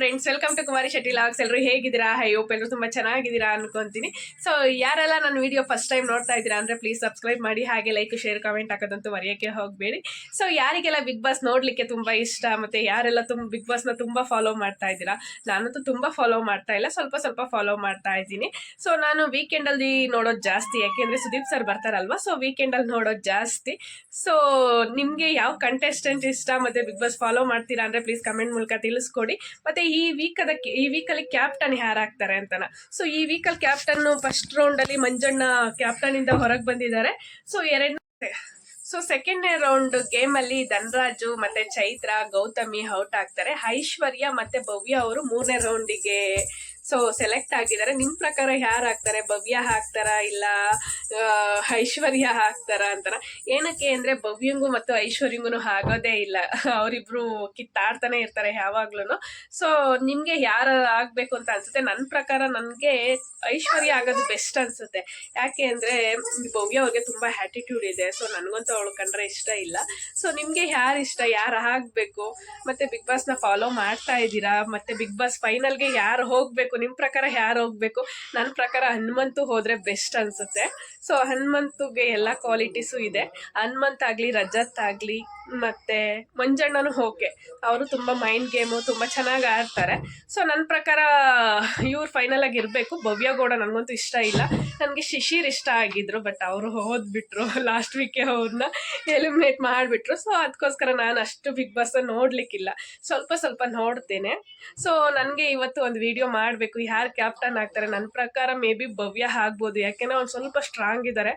Friends welcome to Kumari Shetty logs ಎಲ್ಲರೂ ಹೇಗಿದ್ದೀರಾ? High hope ಎಲ್ಲರೂ ತುಂಬ ಚೆನ್ನಾಗಿದ್ದೀರಾ ಅನ್ಕೊಂತೀನಿ. ಸೊ ಯಾರೆಲ್ಲ ನನ್ನ ವಿಡಿಯೋ ಫಸ್ಟ್ ಟೈಮ್ ನೋಡ್ತಾ ಇದ್ದೀರಾ ಅಂದರೆ ಪ್ಲೀಸ್ ಸಬ್ಸ್ಕ್ರೈಬ್ ಮಾಡಿ, ಹಾಗೆ ಲೈಕ್ ಶೇರ್ ಕಮೆಂಟ್ ಹಾಕೋದಂತೂ ಮರೆಯೋಕ್ಕೆ ಹೋಗಬೇಡಿ. ಸೊ ಯಾರಿಗೆಲ್ಲ ಬಿಗ್ ಬಾಸ್ ನೋಡಲಿಕ್ಕೆ ತುಂಬ ಇಷ್ಟ ಮತ್ತು ಯಾರೆಲ್ಲ ತುಂಬ ಬಿಗ್ ಬಾಸ್ನ ತುಂಬ ಫಾಲೋ ಮಾಡ್ತಾ ಇದ್ದೀರಾ? ನಾನಂತೂ ತುಂಬ ಫಾಲೋ ಮಾಡ್ತಾ ಇಲ್ಲ, ಸ್ವಲ್ಪ ಸ್ವಲ್ಪ ಫಾಲೋ ಮಾಡ್ತಾ ಇದ್ದೀನಿ. ಸೊ ನಾನು ವೀಕೆಂಡಲ್ಲಿ ನೋಡೋದು ಜಾಸ್ತಿ, ಯಾಕೆಂದರೆ ಸುದೀಪ್ ಸರ್ ಬರ್ತಾರಲ್ವ? ಸೊ ವೀಕೆಂಡಲ್ಲಿ ನೋಡೋದು ಜಾಸ್ತಿ. ಸೊ ನಿಮಗೆ ಯಾವ ಕಂಟೆಸ್ಟೆಂಟ್ ಇಷ್ಟ ಮತ್ತು ಬಿಗ್ ಬಾಸ್ ಫಾಲೋ ಮಾಡ್ತೀರಾ ಅಂದರೆ ಪ್ಲೀಸ್ ಕಮೆಂಟ್ ಮೂಲಕ ತಿಳಿಸ್ಕೊಡಿ. ಮತ್ತು ಈ ವೀಕ್ ಅದಕ್ಕೆ ಈ ವೀಕಲ್ಲಿ ಕ್ಯಾಪ್ಟನ್ ಯಾರಾಗ್ತಾರೆ ಅಂತನ. ಸೊ ಈ ವೀಕಲ್ಲಿ ಕ್ಯಾಪ್ಟನ್ ಫಸ್ಟ್ ರೌಂಡಲ್ಲಿ ಮಂಜಣ್ಣ ಕ್ಯಾಪ್ಟನ್ ಇಂದ ಹೊರಗೆ ಬಂದಿದ್ದಾರೆ ಸೊ ಎರಡನೇ ಸೊ ಸೆಕೆಂಡ್ನೇ ರೌಂಡ್ ಗೇಮ್ ಅಲ್ಲಿ ಧನರಾಜು ಮತ್ತೆ ಚೈತ್ರ ಗೌತಮಿ ಔಟ್ ಆಗ್ತಾರೆ. ಐಶ್ವರ್ಯ ಮತ್ತೆ ಭವ್ಯ ಅವರು ಮೂರನೇ ರೌಂಡಿಗೆ ಸೊ ಸೆಲೆಕ್ಟ್ ಆಗಿದ್ದಾರೆ. ನಿಮ್ಮ ಪ್ರಕಾರ ಯಾರು ಹಾಕ್ತಾರೆ? ಭವ್ಯ ಹಾಕ್ತಾರಾ? ಇಲ್ಲ ಐಶ್ವರ್ಯ ಹಾಕ್ತಾರಾ ಅಂತಾರ ಏನಕ್ಕೆ ಅಂದರೆ ಭವ್ಯಂಗೂ ಮತ್ತು ಐಶ್ವರ್ಯಂಗೂ ಆಗೋದೇ ಇಲ್ಲ. ಅವರಿಬ್ರು ಕಿತ್ತಾಡ್ತಾನೆ ಇರ್ತಾರೆ ಯಾವಾಗ್ಲೂ ಸೊ ನಿಮಗೆ ಯಾರು ಆಗಬೇಕು ಅಂತ ಅನ್ಸುತ್ತೆ? ನನ್ನ ಪ್ರಕಾರ ನನಗೆ ಐಶ್ವರ್ಯ ಆಗೋದು ಬೆಸ್ಟ್ ಅನ್ಸುತ್ತೆ. ಯಾಕೆ ಅಂದರೆ ಭವ್ಯ ಅವ್ರಿಗೆ ತುಂಬ ಆ್ಯಟಿಟ್ಯೂಡ್ ಇದೆ. ಸೊ ನನಗಂತೂ ಅವಳು ಕಂಡ್ರೆ ಇಷ್ಟ ಇಲ್ಲ. ಸೊ ನಿಮಗೆ ಯಾರು ಇಷ್ಟ? ಯಾರು ಆಗಬೇಕು? ಮತ್ತು ಬಿಗ್ ಬಾಸ್ನ ಫಾಲೋ ಮಾಡ್ತಾ ಇದ್ದೀರಾ? ಮತ್ತು ಬಿಗ್ ಬಾಸ್ ಫೈನಲ್ಗೆ ಯಾರು ಹೋಗಬೇಕು? ನಿಮ್ಮ ಪ್ರಕಾರ ಯಾರು ಹೋಗ್ಬೇಕು? ನನ್ನ ಪ್ರಕಾರ ಹನುಮಂತು ಹೋದರೆ ಬೆಸ್ಟ್ ಅನಿಸುತ್ತೆ. ಸೊ ಹನುಮಂತುಗೆ ಎಲ್ಲ ಕ್ವಾಲಿಟೀಸು ಇದೆ. ಹನುಮಂತ್ ಆಗಲಿ, ರಜತ್ ಆಗಲಿ, ಮತ್ತು ಮಂಜಣ್ಣನೂ ಓಕೆ. ಅವರು ತುಂಬ ಮೈಂಡ್ ಗೇಮು ತುಂಬ ಚೆನ್ನಾಗಿ ಆಡ್ತಾರೆ. ಸೊ ನನ್ನ ಪ್ರಕಾರ ಇವ್ರು ಫೈನಲ್ ಆಗಿ ಇರಬೇಕು. ಭವ್ಯ ಗೌಡ ನನಗಂತೂ ಇಷ್ಟ ಇಲ್ಲ. ನನಗೆ ಶಿಶಿರ್ ಇಷ್ಟ ಆಗಿದ್ರು ಬಟ್ ಅವರು ಹೋದ್ಬಿಟ್ರು ಲಾಸ್ಟ್ ವೀಕೆ ಅವ್ರನ್ನ ಎಲಿಮಿನೇಟ್ ಮಾಡಿಬಿಟ್ರು. ಸೊ ಅದಕ್ಕೋಸ್ಕರ ನಾನು ಅಷ್ಟು ಬಿಗ್ ಬಾಸ್ ನೋಡಲಿಕ್ಕಿಲ್ಲ. ಸ್ವಲ್ಪ ಸ್ವಲ್ಪ ನೋಡ್ತೇನೆ. ಸೊ ನನಗೆ ಇವತ್ತು ಒಂದು ವಿಡಿಯೋ ಮಾಡಬೇಕು. ಯಾರು ಕ್ಯಾಪ್ಟನ್ ಆಗ್ತಾರೆ? ನನ್ನ ಪ್ರಕಾರ ಮೇ ಬಿ ಭವ್ಯ ಆಗ್ಬೋದು. ಯಾಕೆಂದರೆ ಅವ್ನು ಸ್ವಲ್ಪ ಸ್ಟ್ರಾಂಗ್ ಇದ್ದಾರೆ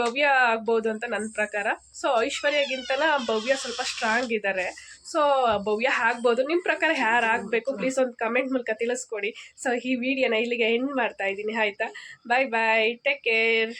ಭವ್ಯ ಆಗ್ಬೋದು ಅಂತ ನನ್ನ ಪ್ರಕಾರ. ಸೊ ಐಶ್ವರ್ಯಗಿಂತನ ಭವ್ಯ ಸ್ವಲ್ಪ ಸ್ಟ್ರಾಂಗ್ ಇದ್ದಾರೆ ಸೊ ಭವ್ಯ ಆಗ್ಬೋದು. ನಿಮ್ಮ ಪ್ರಕಾರ ಯಾರು ಆಗಬೇಕು? ಪ್ಲೀಸ್ ಒಂದು ಕಮೆಂಟ್ ಮೂಲಕ ತಿಳಿಸ್ಕೊಡಿ. ಸೊ ಈ ವಿಡಿಯೋನ ಇಲ್ಲಿಗೆ ಎಂಡ್ ಮಾಡ್ತಾ ಇದ್ದೀನಿ. ಆಯಿತಾ? ಬಾಯ್ ಬಾಯ್ ಟೇಕ್ ಕೇರ್